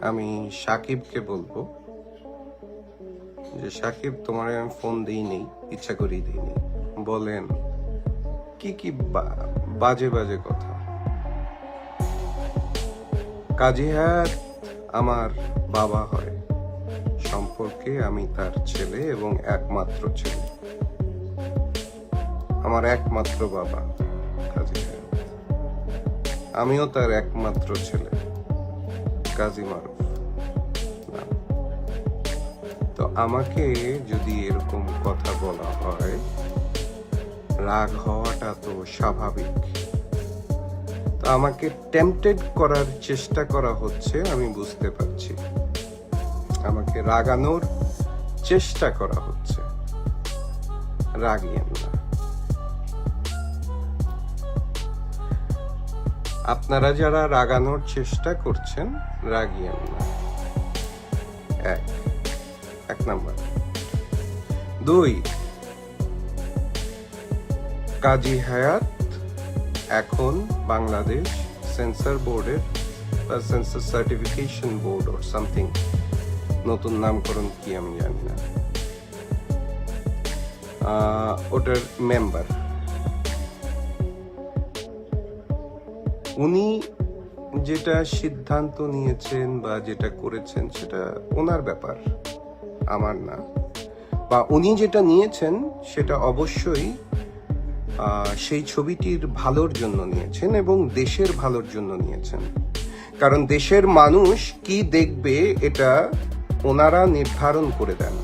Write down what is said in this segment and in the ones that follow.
আমি সাকিবকে বলব যে, সাকিব, তোমার আমি ফোন দিই নেই ইচ্ছা করেই দিই নেই বলেন, কি কি বাজে বাজে কথা? কাজী হায়াত আমার বাবা হয়। সম্পর্কে আমি তার ছেলে এবং একমাত্র ছেলে। আমার একমাত্র বাবা কাজী হায়াত। আমিও তার একমাত্র ছেলে। কাজী মারুফ তো আমাকে যদি এরকম কথা বলা হয়, রাগ হওয়াটা তো স্বাভাবিক। তো আমাকে টেম্পটেড করার চেষ্টা করা হচ্ছে, আমি বুঝতে পারছি। আমাকে রাগানোর চেষ্টা করা হচ্ছে। রাগিয়েন না। আপনারা যারা রাগানোর চেষ্টা করছেন রাগিয়েন না এক। এক নাম্বার। দুই। কাজী হায়াত এখন বাংলাদেশ সেন্সর বোর্ডের, বা censor certification board or something নতুন নামকরণ কি আমি জানি না। ওটার মেম্বার উনি যেটা সিদ্ধান্ত নিয়েছেন বা যেটা করেছেন, সেটা ওনার ব্যাপার, আমার না। বা উনি যেটা নিয়েছেন, সেটা অবশ্যই সেই ছবিটির ভালোর জন্য নিয়েছেন এবং দেশের ভালোর জন্য নিয়েছেন। কারণ দেশের মানুষ কি দেখবে, এটা ওনারা নির্ধারণ করে দেন।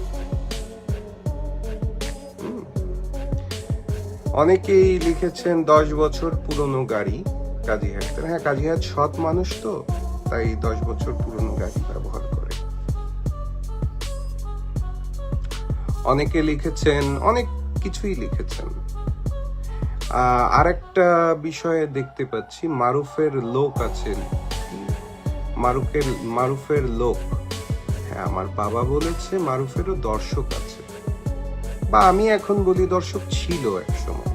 অনেকেই লিখেছেন, দশ বছর পুরনো গাড়ি। কাজী হায়াত হ্যাঁ কাজী হায়াত সৎ মানুষ তো তাই দশ বছর পুরনো গাড়ি ব্যবহার করে। অনেকে লিখেছেন অনেক কিছুই লিখেছেন। আহ, আরেকটা বিষয়ে দেখতে পাচ্ছি মারুফের লোক আছে মারুফের মারুফের লোক। হ্যাঁ আমার বাবা বলেছে মারুফেরও দর্শক আছে। বা আমি এখন বলি দর্শক ছিল এক সময়।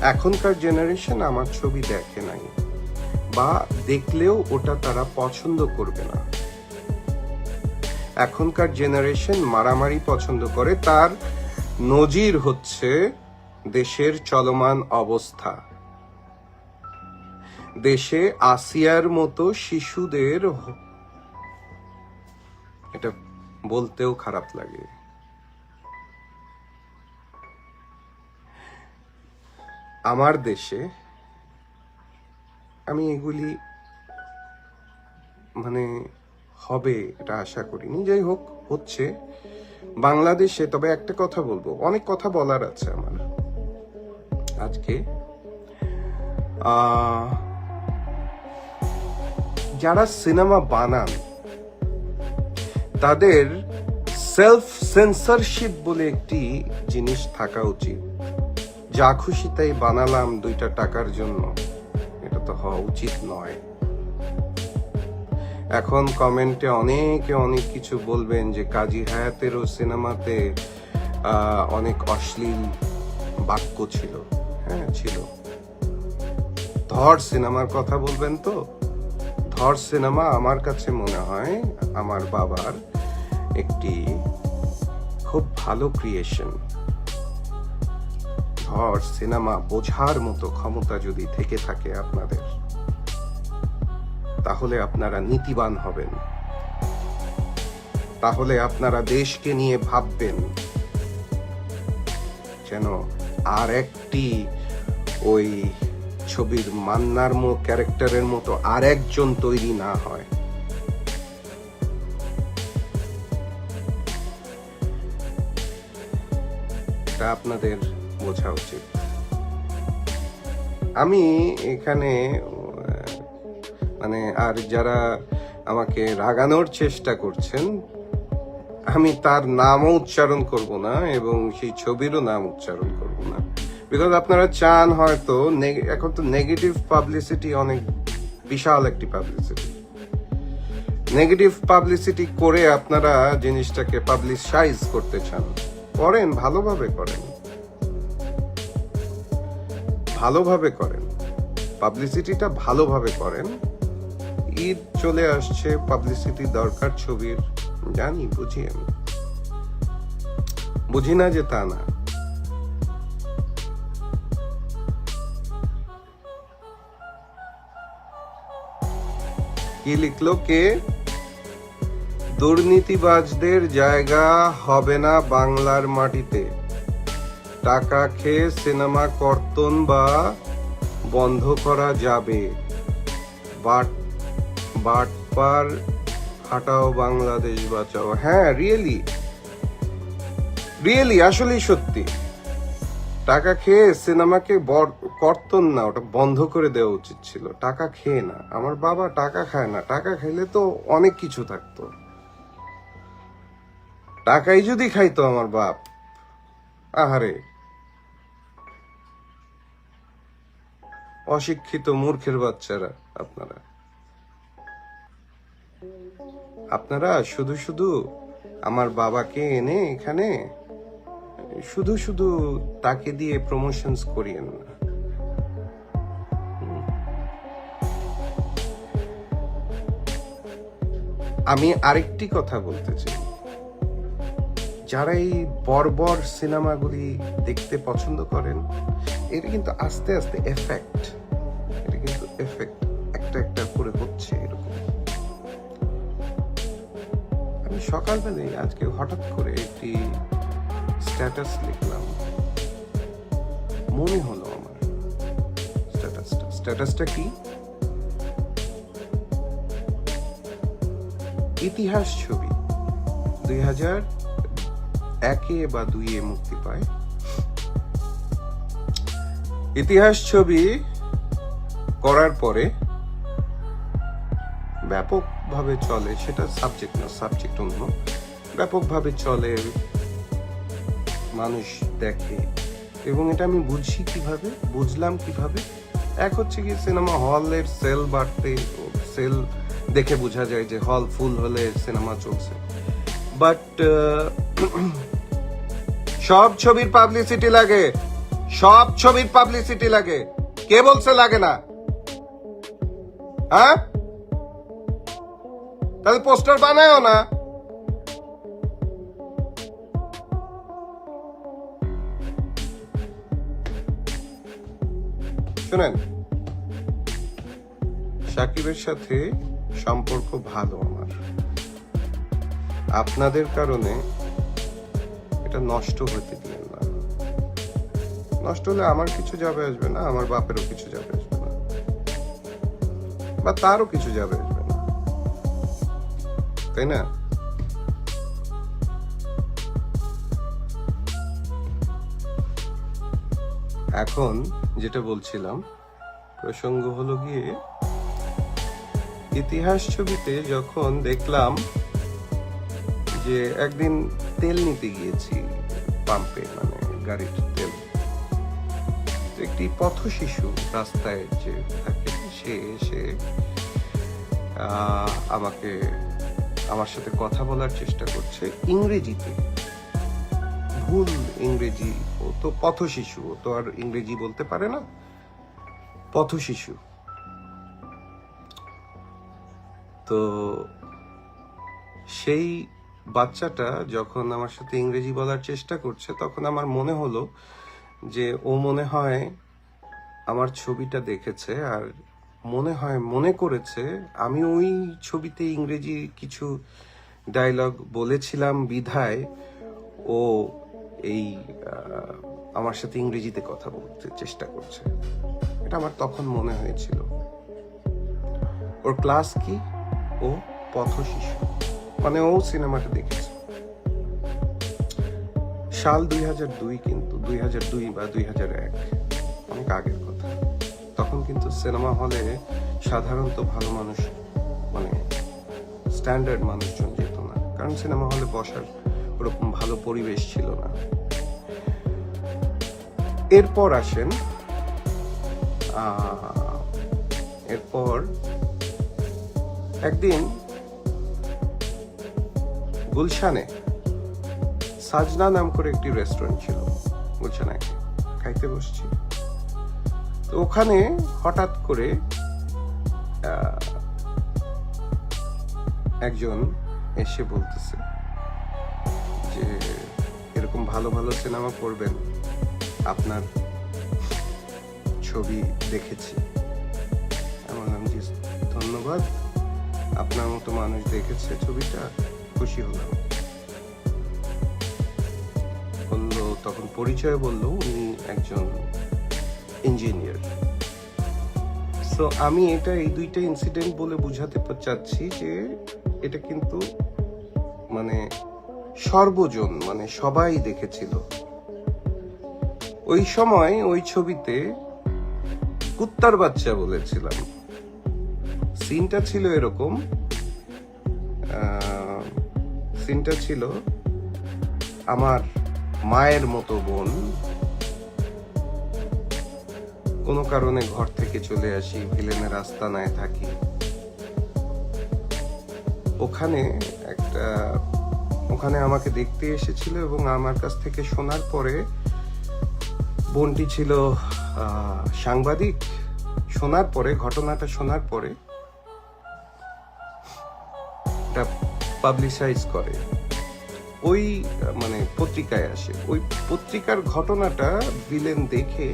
এখনকার জেনারেশন আমার ছবি দেখে নাই, বা দেখলেও ওটা তারা পছন্দ করবে না। এখনকার জেনারেশন মারামারি পছন্দ করে, তার নজির হচ্ছে দেশের চলমান অবস্থা। দেশে আসিয়ার মতো শিশুদের এটা বলতেও খারাপ লাগে। আমার দেশে আমি এগুলি মানে হবে এটা আশা করিনি। যাই হোক, হচ্ছে। বাংলাদেশে, তবে একটা কথা বলব। অনেক কথা বলার আছে আমার। আজকে যারা সিনেমা বানান, তাদের সেলফ সেন্সরশিপ বলে একটি জিনিস থাকা উচিত। যা খুশি তাই বানালাম দুইটা টাকার জন্য। এটা তো হওয়া উচিত নয়। এখন কমেন্টে অনেকে অনেক কিছু বলবেন যে কাজী হায়াতেরও সিনেমাতে অনেক অশ্লীল বাক্য ছিল। হ্যাঁ ছিল। ধর সিনেমার কথা বলবেন তো? ধর সিনেমা আমার কাছে মনে হয় আমার বাবার একটি খুব ভালো ক্রিয়েশন ধর সিনেমা বোঝার মতো ক্ষমতা যদি থেকে থাকে আপনাদের, তাহলে আপনারা নীতিবান হবেন। তাহলে আপনারা দেশকে নিয়ে ভাববেন যেন আর একটি ওই ছবির মান্নার মো, ক্যারেক্টারের মতো আর একজন তৈরি না হয়। আপনাদের বোঝা উচিত। আমি এখানে মানে আর যারা আমাকে রাগানোর চেষ্টা করছেন, আমি তার নামও উচ্চারণ করব না এবং সেই ছবিরও নাম উচ্চারণ করব না। বিকজ আপনারা চান হয়তো এখন তো নেগেটিভ পাবলিসিটি অনেক বিশাল একটি পাবলিসিটি নেগেটিভ পাবলিসিটি করে আপনারা জিনিসটাকে পাবলিসাইজ করতে চান। করেন, ভালোভাবে করেন। ভালোভাবে করেন। পাবলিসিটিটা ভালোভাবে করেন। ঈদ চলে আসছে, পাবলিসিটি দরকার ছবির। জানি, বুঝি আমি। বুঝি না যে তা না। কি লিখলো কে? দুর্নীতিবাজদের জায়গা হবে না বাংলার মাটিতে। টাকা খেয়ে সিনেমা কর্তন বা বন্ধ করা যাবে। বাট বাটপার হাটাও বাংলাদেশ বাঁচাও। হ্যাঁ রিয়েলি রিয়েলি আসলেই সত্যি। টাকা খেয়ে সিনেমাকে কর্তন না, ওটা বন্ধ করে দেওয়া উচিত ছিল। টাকা খেয়ে না। আমার বাবা টাকা খায় না। টাকা খাইলে তো অনেক কিছু থাকতো। টাকাই যদি খাইতো আমার বাপ, আহারে। অশিক্ষিত মূর্খের বাচ্চারা আপনারা। আপনারা শুধু শুধু আমার বাবাকে এনে এখানে, শুধু শুধু তাকে দিয়ে প্রমোশনস করিয়েন না। আমি আরেকটি কথা বলতে চাই। যারা এই বর্বর সিনেমাগুলি দেখতে পছন্দ করেন এটা কিন্তু আস্তে আস্তে এফেক্ট এফেক্ট একটা একটা করে হচ্ছে এরকম। আমি সকালবেলায় আজকে হঠাৎ করে একটি স্ট্যাটাস লিখলাম। মনে হলো আমার স্ট্যাটাসটা স্ট্যাটাসটা কি? ইতিহাস ছবি। দুই হাজার একে বা দুইয়ে মুক্তি পায়। ইতিহাস ছবি করার পরে ব্যাপকভাবে চলে, সেটা সাবজেক্ট না সাবজেক্ট অন্য। ব্যাপকভাবে চলে, মানুষ দেখে। এবং এটা আমি বুঝি কীভাবে, বুঝলাম কীভাবে? এক হচ্ছে কি সিনেমা হলের সেল বাড়তে সেল দেখে বোঝা যায় যে হল ফুল হলে সিনেমা চলছে। বাট সব ছবির পাবলিসিটি লাগে। সব ছবির পাবলিসিটি লাগে। কে বলছে লাগে না? হ্যাঁ? তাহলে পোস্টার বানায়ও না। শুনেন, সাকিবের সাথে সম্পর্ক ভালো আমার। আপনাদের কারণে এটা নষ্ট হতে দিন না। নষ্ট হলে আমার কিছু যাবে আসবে না, আমার বাপেরও কিছু যাবে আসবে বা তারও কিছু যাবে। আসবে না তাই না? এখন যেটা বলছিলাম, প্রসঙ্গ হলো গিয়ে, ইতিহাস ছবিতে যখন দেখলাম যে একদিন তেল নিতে গিয়েছি, পাম্পে মানে গাড়ির তেল একটি পথ শিশু রাস্তায় যে থাকে সে এসে আমাকে, আমার সাথে কথা বলার চেষ্টা করছে ইংরেজিতে। ভুল ইংরেজি ও তো পথ শিশু ও তো আর ইংরেজি বলতে পারে না। পথ শিশু তো সেই বাচ্চাটা যখন আমার সাথে ইংরেজি বলার চেষ্টা করছে, তখন আমার মনে হলো যে ও মনে হয় আমার ছবিটা দেখেছে আর মনে হয়, মনে করেছে, আমি ওই ছবিতে ইংরেজি কিছু ডায়লগ বলেছিলাম বিধায়, ও এই আমার সাথে ইংরেজিতে কথা বলতে চেষ্টা করছে। এটা আমার তখন মনে হয়েছিল। ওর ক্লাস কি? ও পথ শিশু। মানে ও সিনেমাটা দেখেছে। সাল দুই হাজার দুই কিন্তু, দুই হাজার দুই বা দুই হাজার এক, অনেক আগের তখন কিন্তু সিনেমা হলে সাধারণত ভালো মানুষ মানে স্ট্যান্ডার্ড মানুষজন যেত না। কারণ সিনেমা হলে বসার ওরকম ভালো পরিবেশ ছিল না। এরপর আসেন এরপর একদিন গুলশানে সাজনা নাম করে একটি রেস্টুরেন্ট ছিল, গুলশানে খাইতে বসছি। তো ওখানে হঠাৎ করে একজন এসে বলতেছে যে, এরকম ভালো ভালো সিনেমা করবেন। আপনার ছবি দেখেছি। বললাম, জি, ধন্যবাদ। আপনার মতো মানুষ দেখেছে ছবিটা, খুশি হলাম। বলল, তখন পরিচয় বলল, উনি একজন ইঞ্জিনিয়ার সো আমি এটা এই দুইটা ইনসিডেন্ট বলে বুঝাতে চাচ্ছি যে এটা কিন্তু মানে সর্বজন মানে সবাই দেখেছিল। ওই সময় ওই ছবিতে কুত্তার বাচ্চা বলেছিলাম। সিনটা ছিল এরকম। সিনটা ছিল আমার মায়ের মতো বোন। কোনো কারণে ঘর থেকে চলে আসি ভিলেনের আস্তানায় থাকি। ওখানে একটা, ওখানে আমাকে দেখতে এসেছিল এবং আমার কাছ থেকে শোনার পরে বোনটি ছিল সাংবাদিক। শোনার পরে, ঘটনাটা শোনার পরে পাবলিসাইজ করে। ওই মানে পত্রিকায় আসে। ওই পত্রিকার ঘটনাটা ভিলেন দেখে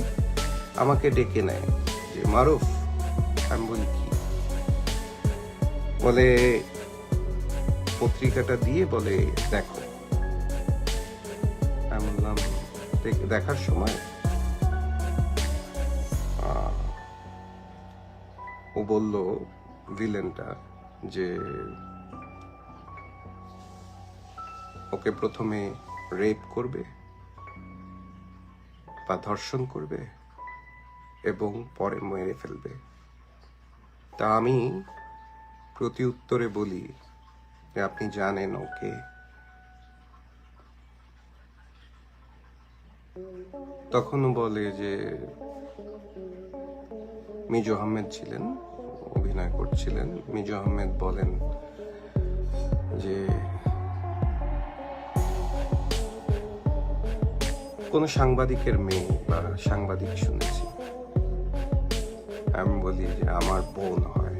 আমাকে ডেকে নেয় যে, মারুফ, আমি বলি, কি? বলে পত্রিকাটা দিয়ে বলে, দেখো। আমি বললাম দেখার সময়? ও বলল, ভিলেনটা, যে ওকে প্রথমে রেপ করবে বা ধর্ষণ করবে এবং পরে মেরে ফেলবে। তা আমি প্রতি উত্তরে বলি যে আপনি জানেন ওকে। তখনও বলে যে, মিজু আহমেদ ছিলেন, অভিনয় করছিলেন। মিজু আহমেদ বলেন যে, কোনো সাংবাদিকের মেয়ে বা সাংবাদিক শুনেছি। আমি বলি যে আমার বোন হয়।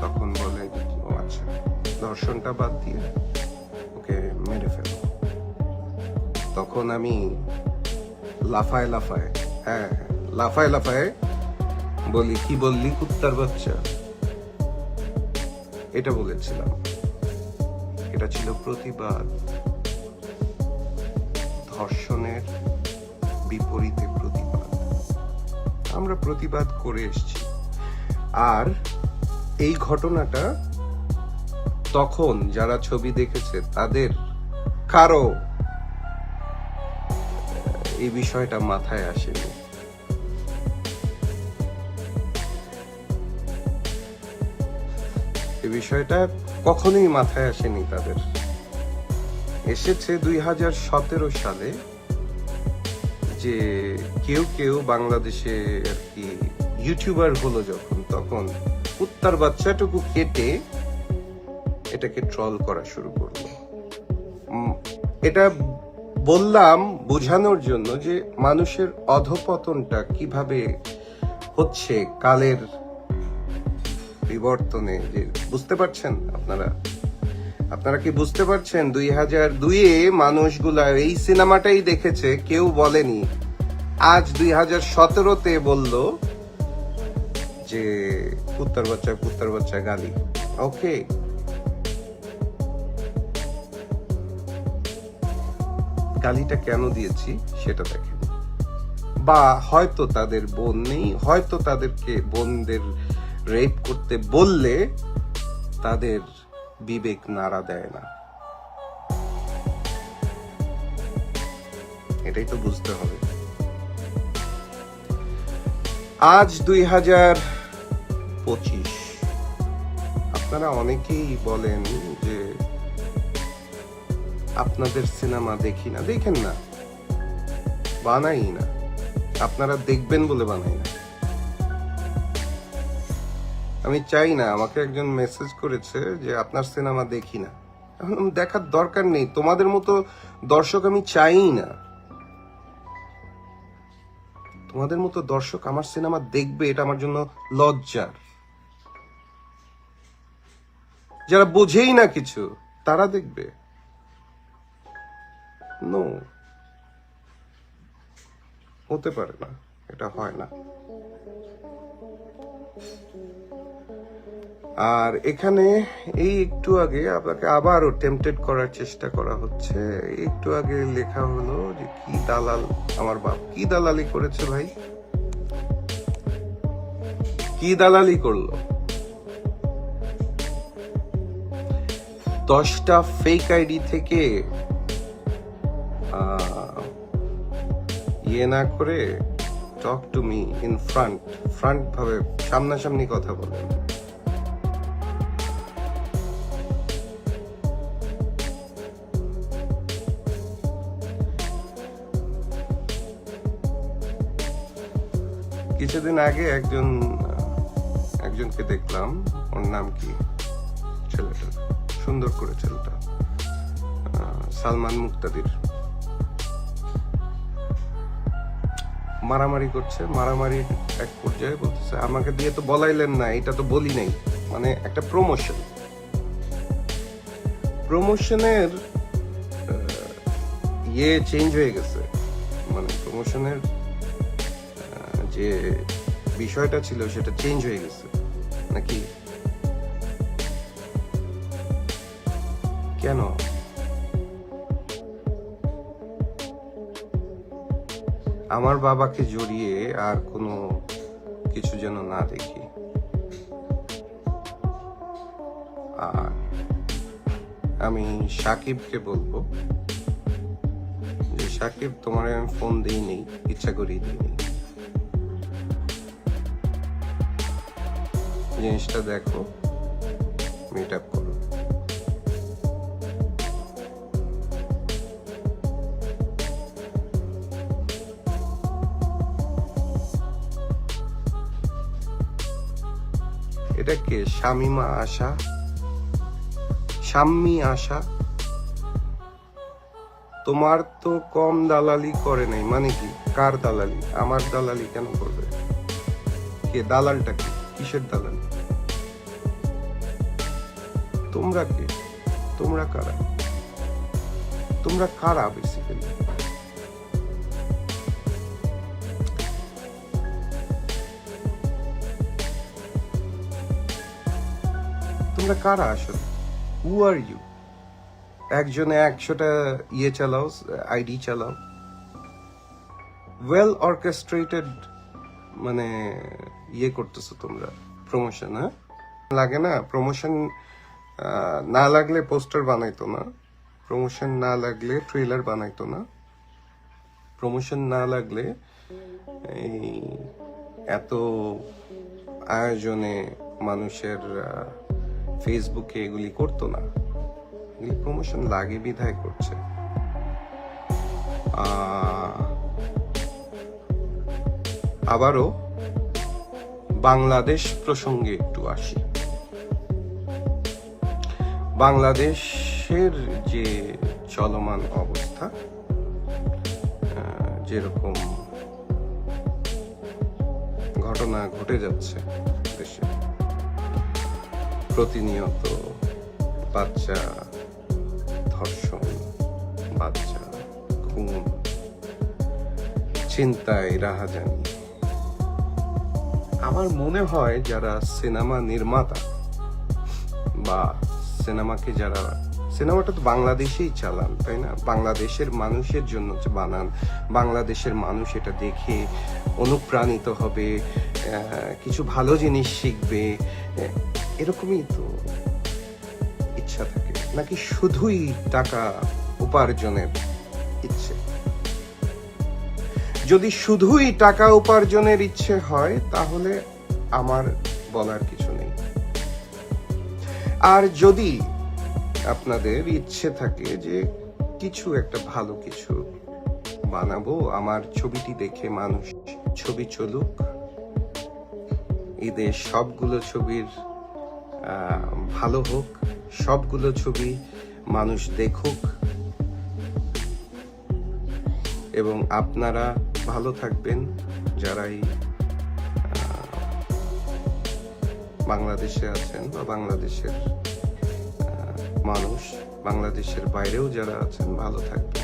তখন বলে ও আচ্ছা দর্শনটা বাদ দিয়ে ওকে মেরে ফেলো। তখন আমি লাফায় লাফায় হ্যাঁ লাফায় লাফায় বলি, কি বললি কুত্তার বাচ্চা? এটা বলেছিলাম। এটা ছিল প্রতিবাদ। ধর্ষণের বিপরীতে প্রতিবাদ। আমরা প্রতিবাদ করে এসেছি। আর এই ঘটনাটা তখন যারা ছবি দেখেছে, তাদের কারও এই বিষয়টা মাথায় আসেনি। এই বিষয়টা কখনোই মাথায় আসেনি তাদের। এসেছে দুই হাজার সতেরো সালে যে কেউ কেউ বাংলাদেশে আর কি ইউটিউবার হলো যখন, তখন কুত্তার বাচ্চাটুকু কেটে এটাকে ট্রল করা শুরু করল। এটা বললাম বোঝানোর জন্য যে মানুষের অধপতনটা কীভাবে হচ্ছে কালের বিবর্তনে, যে বুঝতে পারছেন আপনারা? আপনারা কি বুঝতে পারছেন? দুই হাজার দুইয়ে মানুষগুলা এই সিনেমাটাই দেখেছে, কেউ বলেনি। আজ দুই হাজার সতেরোতে বলল যে কুত্তার বাচ্চা কুত্তার বাচ্চা গালি। ওকে গালিটা কেন দিয়েছি সেটা দেখেন। বা হয়তো তাদের বোন নেই, হয়তো তাদেরকে বোনদের রেপ করতে বললে তাদের বিবেক নাড়া দেয় না। এটাই তো বুঝতে হবে। আজ দুই হাজার পঁচিশ। আপনারা অনেকেই বলেন যে আপনাদের সিনেমা দেখি না। দেখেন না। বানাই না। আপনারা দেখবেন বলে বানাই না। আমি চাই না, আমাকে একজন মেসেজ করেছে যে আপনার সিনেমা দেখি না। এখন দেখার দরকার নেই, তোমাদের মতো দর্শক আমি চাই না। তোমাদের মতো দর্শক আমার সিনেমা দেখবে, এটা আমার জন্য লজ্জার। যারা বোঝেই না কিছু, তারা দেখবে। নো হতে পারে না, এটা হয় না। আর এখানে এই একটু আগে আপনাকে আবারও টেম্পটেড করার চেষ্টা করা হচ্ছে। একটু আগে লেখা হলো যে, কি দালাল আমার বাপ? কি দালালি করেছে ভাই? কি দালালি করল? দশটা ফেক আইডি থেকে ইয়ে না করে talk to me in front front ভাবে সামনাসামনি কথা বলেন। কিছুদিন আগে একজন একজনকে দেখলাম। ওর নাম কি? ছেলেটা। সুন্দর করে ছেলেটা। সালমান মুক্তাদির। মারামারি করছে। মারামারি এক পর্যায়ে বলতেছে, আমাকে দিয়ে তো বলাইলেন না, এটা তো বলি নাই। মানে একটা প্রমোশন প্রমোশনের ইয়ে চেঞ্জ হয়ে গেছে। মানে প্রমোশনের যে বিষয়টা ছিল সেটা চেঞ্জ হয়ে গেছে। নাকি? কেন? আমার বাবাকে জড়িয়ে আর কোনো কিছু যেন না দেখি। আর আমি সাকিবকে বলব যে, সাকিব, তোমার আমি ফোন দিই নেই ইচ্ছা করেই দিই জিনিসটা দেখো মিট আপ করো। এটা কে? শামিমা আশা? শাম্মি আশা? তোমার তো কম দালালি করে নাই মানে কি? কার দালালি? আমার দালালি কেন করবে? কে? দালালটা কি? কিসের দালালি? তোমরা কে তোমরা কারা? তোমরা কারা বেসিক্যালি তোমরা কারা আসলে? হু আর ইউ একজনে একশোটা ইয়ে চালাও, আইডি চালাও। ওয়েল অর্কেস্ট্রেটেড মানে ইয়ে করতেছো তোমরা প্রমোশন হ্যাঁ? লাগে না প্রমোশন না লাগলে পোস্টার বানাইতো না। প্রমোশন না লাগলে ট্রেলার বানাইতো না। প্রমোশন না লাগলে এই এত আয়োজনে মানুষের ফেসবুকে এগুলি করতো না। এগুলি প্রমোশন লাগে, বিধায় করছে। আবারও বাংলাদেশ প্রসঙ্গে একটু আসি। বাংলাদেশের যে চলমান অবস্থা যেরকম ঘটনা ঘটে যাচ্ছে দেশে, প্রতিনিয়ত বাচ্চা ধর্ষণ, বাচ্চা খুন, চিন্তায় রাহাজানি। আমার মনে হয় যারা সিনেমা নির্মাতা বা সিনেমাকে যারা, সিনেমাটা তো বাংলাদেশেই চালান, তাই না? বাংলাদেশের মানুষের জন্য বানান। বাংলাদেশের মানুষ এটা দেখে অনুপ্রাণিত হবে কিছু ভালো জিনিস শিখবে। এরকমই তো ইচ্ছা থাকে। নাকি শুধুই টাকা উপার্জনের ইচ্ছে? যদি শুধুই টাকা উপার্জনের ইচ্ছে হয়, তাহলে আমার বলার কিছু আর যদি আপনাদের ইচ্ছে থাকে যে কিছু একটা ভালো কিছু বানাবো, আমার ছবিটি দেখে মানুষ ছবি চলুক। ঈদের সবগুলো ছবির ভালো হোক, সবগুলো ছবি মানুষ দেখুক এবং আপনারা ভালো থাকবেন যারাই বাংলাদেশে আছেন বা বাংলাদেশের মানুষ বাংলাদেশের বাইরেও যারা আছেন ভালো থাকবেন।